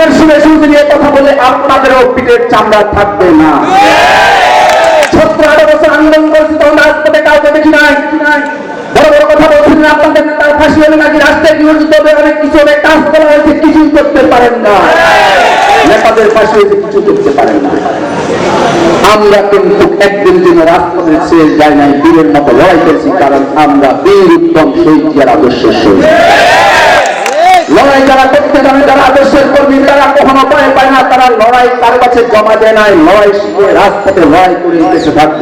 পিঠের শুনে শুনতে নিয়ে কথা বলে আপনাদেরও পিঠের চামড়া থাকবে না। সত্তর আঠারো বছর আন্দোলন করেছে, তখন রাজপথে কাউকে দেখি নাই। বড় বড় কথা বলছিলেন আপনাদের ফাঁসি হবে নাকি রাস্তায় হবে, অনেক কিছু কাজ করা হয়েছে, কিছুই করতে পারেন না। নেতাদের ফাঁসি হয়েছে কিছু করতে পারেন না। আমরা কিন্তু একদিন দিন রাজপথে শেষ যায় নাই, বীরের মতো লড়াই করেছি, কারণ আমরা বীর উত্তম শহীদের আদর্শের সহিত লড়াই যারা করতে জানে যারা আদর্শের লড়াই কারও কাছে জমা দেয় নাই, লড়াই শিখে রাজপথে লড়াই করে দেশে থাকব।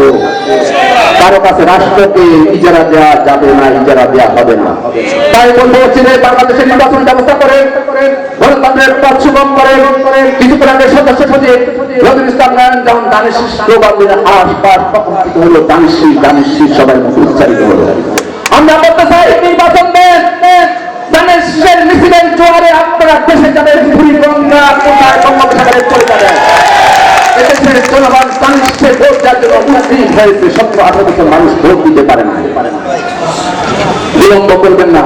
কারও কাছে রাষ্ট্রকে ইজারা দেওয়া যাবে না, ইজারা দেওয়া হবে না। তাই বলব হচ্ছে যে বাংলাদেশের নির্বাচন ব্যবস্থা করে, গণতন্ত্রের পথ সুগম করে কিছু আগে সদস্য সচিব রবির ইসলাম নারায়ণ যেমন দানিশ স্লোগান দিলে আশপাশ প্রকম্পিত হলো দানিশি দানিশি সবাই উচ্চারিত হলো। আমরা বলতে চাই, নির্বাচন দেন দানেশের মিছিলের জোয়ারে আপনারা দেশে যাবেন ভুরি গঙ্গা কোথায়? বিলম্ব করবেন না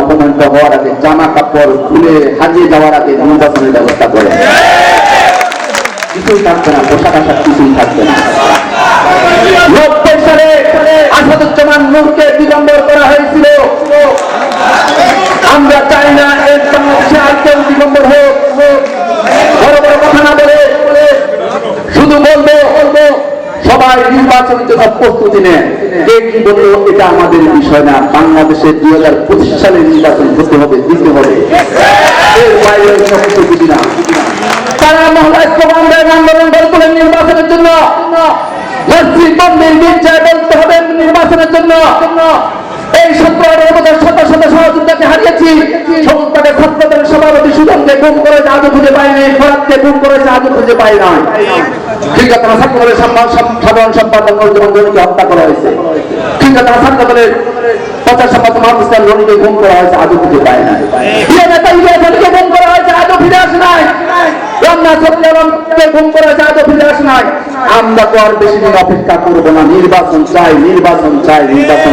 অপমানিত হওয়ার আগে জামা কাপড় খুলে হারিয়ে যাওয়ার আগে নির্বাচনের ব্যবস্থা করেন কিছুই থাকবে না, পোশাক আশাক কিছুই থাকবে না। আসাদুজ্জামান দিগম্বর করা হয়েছিল আমরা চাই না এর বাংলাদেশে আর কেউ দিগম্বর হোক বড় বড় কথা না বলে শুধু বলব বলব সবাই নির্বাচনের জন্য প্রস্তুতি নেন। কে কি বলল এটা আমাদের বিষয় না। বাংলাদেশে দুই হাজার পঁচিশ সালে নির্বাচন হতে হবে দিতে হবে। এর বাইরে কিছু না। তারা মহলায় দেন আন্দোলন তোলেন নির্বাচনের জন্য। মসজিদ মন্দির গির্জায় বলতে নির্বাচনের জন্য। এই বছর শত শত সহযোদ্ধাকে হারিয়েছি। গুম করেছে আজও খুঁজে পাইনি ফরাতকে গুম করেছে আজও খুঁজে পাই নাই। ঠিক আছে ছাত্রদলের সম্মান- সম- সাধারণ সম্পাদক নজরুল জনকে হত্যা করা হয়েছে। ঠিক আছে ছাত্রদলের প্রচার সম্পাদক মাহমুদ ইসলাম রনিকে গুম করা হয়েছে আজও খুঁজে পায় না গুম করা হয়েছে আজও ফিরে আসে নাই। রমনা সত্যকে গুম করা হয়েছে আজও ফিরে আসে নাই। আমরা তো আর বেশি দিন অপেক্ষা করব না, নির্বাচন চাই নির্বাচন চাই, নির্বাচন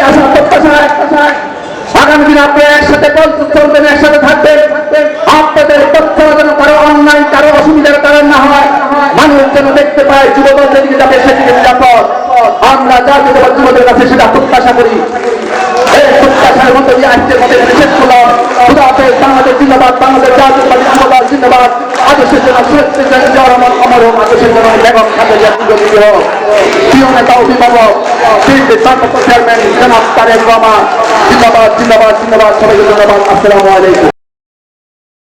আশা প্রত্যাশা। আগামী দিন আপনারা একসাথে চলতে চলবেন, একসাথে থাকবেন। আপনাদের তথ্য যেন কারও অন্যায়, কারও অসুবিধার কারণ না হয়, মানুষ যেন দেখতে পায়, যুবদল যেদিকে যাবে সেদিকে নিরাপদ। আমরা যা যুবদল যুবদের কাছে সেটা প্রত্যাশা করি। এই বাংলাদেশ জিন্দাবাদ, বাংলাদেশ যুবদল জিন্দাবাদ। আদর্শের জন্য আদর্শের জন্য বেগম খালেদা জিয়া হোক, প্রিয় নেতা অভিভাবক শিল্পী ভারপ্রাপ্ত চেয়ারম্যান জনাব তারেক রহমান, জিন্দাবাদ জিন্দাবাদ জিন্দাবাদ, সবাইকে ধন্যবাদ। আসসালামু আলাইকুম।